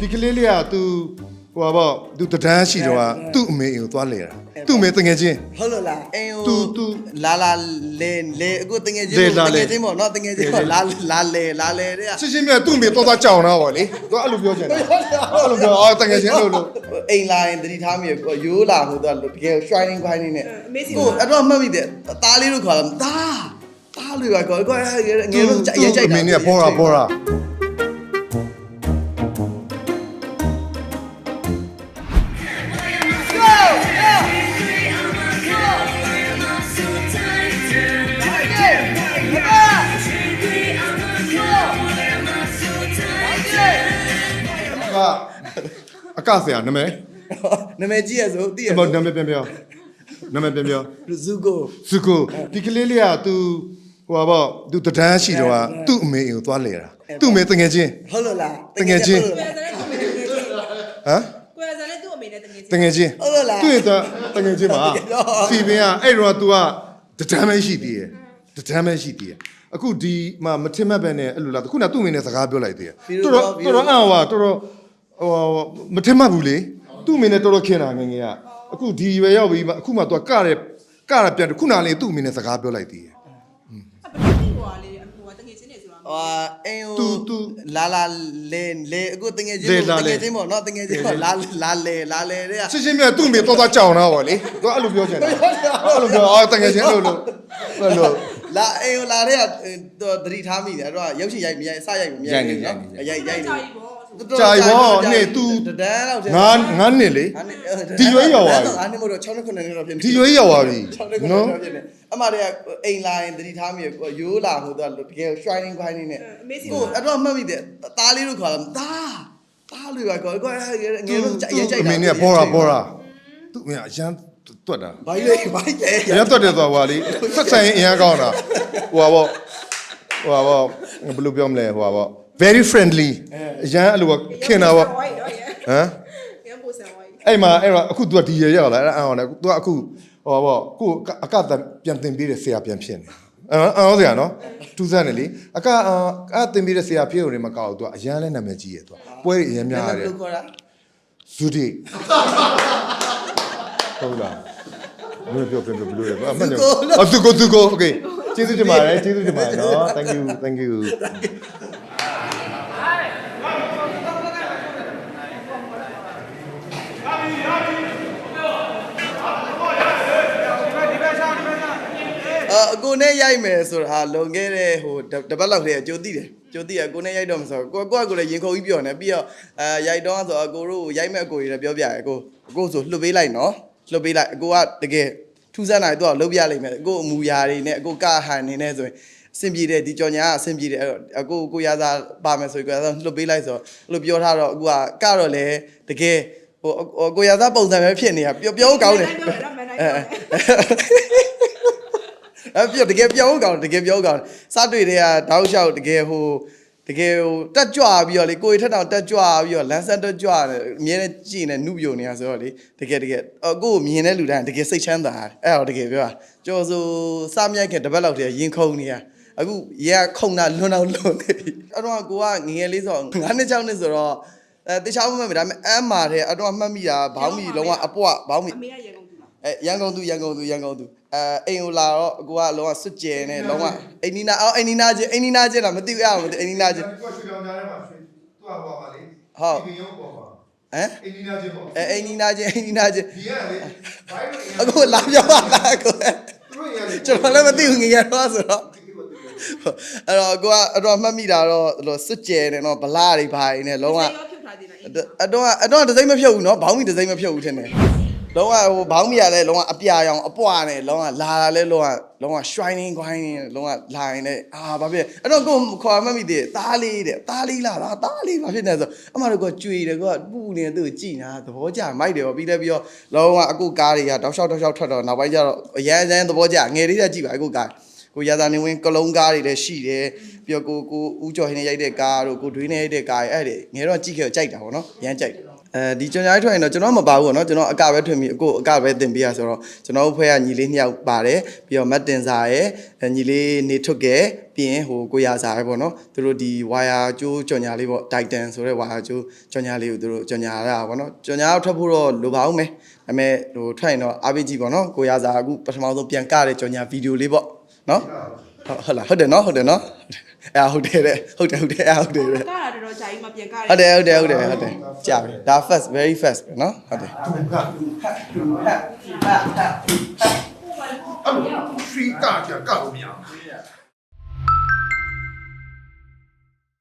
ဒီကလေးလေးက तू ဟိုပါပေါ့ तू တဒန်းရှိတော့ကသူ့အမေအိမ်ကိုသွားလဲတာသူ့အမေတငယ်ချင်း ဟုတ်လို့လားအင်းသူဟိုသူလာလာလေလေအခုတငယ်ချင်းလေပေါ့လာတလေ ငယ်ချင်းပေါ့နော်တငယ်ချင်းပေါ့လာလာလေလာလေတဲ့ရှင်းရှင်းပြသူ့အမေတော့သွားကြောင်တော့ဗောလေသူအဲ့လိုပြောချင်တာအဲ့လိုပြောအော်တငယ်ချင်းအဲ့လိုလို့ အိမ်လာရင်တတိထားမိရကိုရိုးလာဟိုတော့တကယ် shining shining နဲ့အမေစီကိုအဲ့တော့မှတ်မိတယ်သားလေးတို့ခေါ်တာသားသားလေးပါကောကိုငယ်တို့အရင်ကြိုက်တာ အမေနဲ့ပေါ်တာပေါ်တာ ကအကဆရာနာမည် နာမည်ကြီးရဆိုသိရ အမနာမည်ပြန်ပြောနာမည်ပြန်ပြော ဇူကို စုကိုဒီကလေးလေးက तू ဟိုပါပေါ့ तू တဒန်းရှိတော့ကသူ့အမေအိမ်ကိုသွားလဲတာသူ့အမေတငယ်ချင်း ဟုတ်လို့လား တကယ်ချင်း ကိုယ်စားနဲ့သူ့အမေနဲ့တကယ်ချင်း ဟမ် ကိုယ်စားနဲ့သူ့အမေနဲ့တကယ်ချင်း တငယ်ချင်း ဟုတ်လို့လား သူ့ရဲ့တော့တငယ်ချင်းပါစီပင်ကအဲ့တော့ तू ကတဒန်းပဲရှိသေးတယ်တဒန်းပဲရှိသေးတယ်အခုဒီမှာမထင်မှတ်ပဲနဲ့အဲ့လိုလားခုနကသူ့အမေနဲ့စကားပြောလိုက်သေးတယ်တော်တော်တော်တော်အံ့ဟွာတော်တော် ဟိုမထင်မှတ်ဘူးလေသူ့အမေနဲ့တော်တော်ခင်တာငယ်ငယ်ကအခုဒီပဲရောက်ပြီးမှအခုမှ तू ကကတဲ့ကရပြန်ခုနလေးသူ့အမေနဲ့စကားပြောလိုက်သေးတယ်အပတိဟိုကလေဟိုကတကယ်ချင်းနေဆိုတာဟာအင်းသူဟိုသူလာလာလေလေအခုတငယ်ချင်းလေပေါ့လာတလေငယ်ချင်းပေါ့နော်တငယ်ချင်းပေါ့လာလာလေလာလေတဲ့ရှင်းရှင်းပြသူ့အမေတော့သွားကြောင်တော့ဗောလေသူအဲ့လိုပြောချင်တာအဲ့လိုပြောအော်တကယ်ချင်းအဲ့လိုလို့အဲ့လိုလာအင်းလာတဲ့ကတော့တတိထားမိတယ်အဲ့တော့ရုပ်ရှင်ရိုက်မရိုက်စရိုက်မရိုက်ရိုက်ရိုက်ကြာနေ ကြီးပေါ့ဆိုကြာပြီဗောနေ့ तू တဒန်းလောက်ငါငါနှစ်လေဒီရွေးရောက်သွားပြီငါနှစ်မို့တော့6နှစ်9နှစ်တော့ဖြစ်နေဒီရွေးရောက်သွားပြီ6နှစ်9နှစ်နော်တော့ဖြစ်နေအမတွေကအိမ်လာရင်တတိထားမိရရိုးလာဟိုတော့တကယ် shining shining နဲ့အမေစီကိုအဲ့တော့မှတ်မိတယ်သားလေးတို့ခေါ်တာသားသားလေးပါကောကိုငယ်တို့အရင်ကြိုက်တာအမေနဲ့ပေါ်တာပေါ်တာသူ့အမေအရန်တွတ်တာဘာကြီးလဲဘာကြီးလဲအရန်တွတ်တယ်ဆိုတော့ဟွာလေဆက်ဆံရင်အရန်ကောင်းတာဟွာပေါ့ဟွာပေါ့ဘယ်လိုပြောမလဲဟွာပေါ့ very friendly အရန်အဲ့လိုခင်တာပေါ့ဟမ်အဲ့မှာအဲ့တော့အခု तू ဒီရရောက်လာအဲ့ဒါအဟောင်းနဲ့ तू အခုဟောပေါ့ကိုအကတပြန်တင်ပေးတဲ့ဆရာပြန်ဖြစ်နေအော်အော်ဆရာနော်ထူးဆန်းတယ်လေအကအအတင်ပေးတဲ့ဆရာဖြစ်ုံနဲ့မကောက်သူကအရန်လဲနာမည်ကြီးရဲ့သူကပွဲတွေအရန်များရတယ်ဇူဒီဟုတ်လားဘယ်လိုပြောပြလို့ဘယ်လိုလဲအမှန်တော့အသူကိုသူကိုโอเคကျေးဇူးတင်ပါတယ်ကျေးဇူးတင်ပါတယ်နော် thank you thank you အာအကိုနဲ့ရိုက်မယ်ဆိုတာလွန်ခဲ့တဲ့ဟိုတပတ်လောက်တည်းကကြိုသိတယ်ကြိုသိရအကိုနဲ့ရိုက်တော့မှာဆိုတော့ကိုကိုကကိုလည်းရင်ခုန်ပြီးပြောနေပြီးတော့အာရိုက်တော့ဆိုအကိုတို့ရိုက်မဲ့အကိုကြီးလည်းပြောပြရအကိုအကိုဆိုလှုပ်ပေးလိုက်နော်လှုပ်ပေးလိုက်အကိုကတကယ်ထူးဆန်းလာတော့လှုပ်ပြလိုက်မယ်အကိုအမူအရာတွေနဲ့အကိုကဟန်နေနေဆိုရင်အဆင်ပြေတယ်ဒီကြော်ညာကအဆင်ပြေတယ်အဲ့တော့အကိုကိုရသားပါမယ်ဆိုပြီးတော့လှုပ်ပေးလိုက်ဆိုတော့အဲ့လိုပြောထားတော့အကိုကကတော့လေတကယ်ဟိုကိုရသားပုံစံပဲဖြစ်နေတာပြောပြောကောင်းတယ်ပြောရမနိုင်အဲတော့ အဲ့ပြတကယ်ပြောင်းကောင်းတကယ်ပြောင်းကောင်းစတွေ့တဲ့ကတောက်လျှောက်တကယ်ဟိုတကယ်ဟိုတက်ကြွပြီးတော့လေကိုယ်ထက်တောင်တက်ကြွပြီးတော့လန်ဆန်တက်ကြွတယ်အမြဲတမ်းကြည်နေနုပြိုနေတာဆိုတော့လေတကယ်တကယ်အကိုကိုမြင်တဲ့လူတိုင်းတကယ်စိတ်ချမ်းသာတယ်အဲ့တော့တကယ်ပြောတာကြော်ဆိုစမြိုက်ခင်တပတ်လောက်တည်းရင်ခုန်နေတာအခုရေကခုန်တာလွန်အောင်လွန်နေပြီအဲ့တော့ကိုကငငယ်လေးဆိုတော့9နှစ်6နှစ်ဆိုတော့အဲတခြားမမှတ်မိဒါပေမဲ့အမ်းမာတဲ့အတော့မှတ်မိတာဘောင်းမီလုံးဝအပွဘောင်းမီအမေကရေကုန်သူလား အဲရန်ကုန်သူရန်ကုန်သူရန်ကုန်သူအဲအိမ်ကိုလာတော့အကိုကလုံးဝစွတ်ကြဲနေလုံးဝအိမ်နီနာအော်အိမ်နီနာချင်းအိမ်နီနာချင်းလားမသိဘူးအဲ့ဒါမသိအိမ်နီနာချင်းကိုရွှေရောင်ကြားထဲမှာရွှေသူ့ဟာပါပါလေဟုတ်ဒီရုပ်ပေါ်ပါဟမ်အိနီနာချင်းပေါ့အဲအိနီနာချင်းအိနီနာချင်းဒီရလေဘိုင်းလို့အခုလာပြောပါလားကိုကျွန်တော်လည်းမသိဘူးငငယ်တော့ဆိုတော့အဲ့တော့ကိုကအတော်မှတ်မိတာတော့ဒီလိုစစ်ကြဲတယ်နော်ဗလာတွေဘာတွေနဲ့လုံးဝအတော့အတော့ဒစိမ့်မဖြုတ်ဘူးနော်ဘောင်းမီဒစိမ့်မဖြုတ်ဘူးထင်တယ် လုံးဝဟိုဘောင်းမီရလဲလုံးဝအပြာရောင်အပွားနဲ့လုံးဝလာလာလဲလုံးဝလုံးဝ shining grind နဲ့လုံးဝလာရင်လည်းအာဘာဖြစ်အဲ့တော့ကိုခေါ်မှတ်မိသေးတယ်တားလေးတဲ့တားလေးလားတားလေးဘာဖြစ်နေလဲဆိုအမတို့ကကြွေတယ်ကပူနေသူ့ကြည်နာသဘောကျမိုက်တယ်ပေါ့ပြီးလည်းပြီးတော့လုံးဝအခုကားတွေကတောက်လျှောက်တောက်လျှောက်ထွက်တော့နောက်ပိုင်းကျတော့အရန်အရန်သဘောကျငယ်လေးတည်းကြည့်ပါအခုကားကိုရာဇာနေဝင်ကလုံးကားတွေလည်းရှိတယ်ပြီးတော့ကိုကိုဦးကျော်ဟင်းနဲ့ရိုက်တဲ့ကားတို့ကိုဒွေးနဲ့ရိုက်တဲ့ကားတွေအဲ့ဒီငယ်တော့ကြည့်ခဲ့ကြိုက်တာပေါ့နော်ရမ်းကြိုက်တယ် အဲဒီကြော်ညာကြီးထွက်ရင်တော့ကျွန်တော်မပါဘူးပေါ့နော်ကျွန်တော်အကပဲထွင်ပြီးအကိုအကပဲတင်ပေးရဆိုတော့ကျွန်တော်တို့ဖွဲ့ကညီလေးနှစ်ယောက်ပါတယ်ပြီးတော့မတ်တင်စာရဲ့အဲညီလေးနေထွတ်ကဲပြီးရင်ဟိုကိုရစာရဲ့ပေါ့နော်သူတို့ဒီဝါယာကျိုးကြော်ညာလေးပေါ့တိုင်တန်ဆိုတဲ့ဝါယာကျိုးကြော်ညာလေးကိုသူတို့ကြော်ညာရတာပေါ့နော်ကြော်ညာတော့ထွက်ဖို့တော့လိုပါအောင်မယ်ဒါပေမဲ့ဟိုထွက်ရင်တော့အားပေးကြည့်ပေါ့နော်ကိုရစာအခုပထမဆုံးပြန်ကတဲ့ကြော်ညာဗီဒီယိုလေးပေါ့နော် ဟုတ်ဟုတ်လားဟုတ်တယ်နော်ဟုတ်တယ်နော်အဲဟုတ်တယ်တဲ့ဟုတ်တယ်ဟုတ်တယ်အဲဟုတ်တယ်တဲ့ကားတာတော်တော်ကြာကြီးမပြန်ကားဟုတ်တယ်ဟုတ်တယ်ဟုတ်တယ်ဟုတ်တယ်ကြာပြီဒါ first very first ပဲနော်ဟုတ်တယ်အဲ့လို free ကကြာကောက်လို့မရဘူး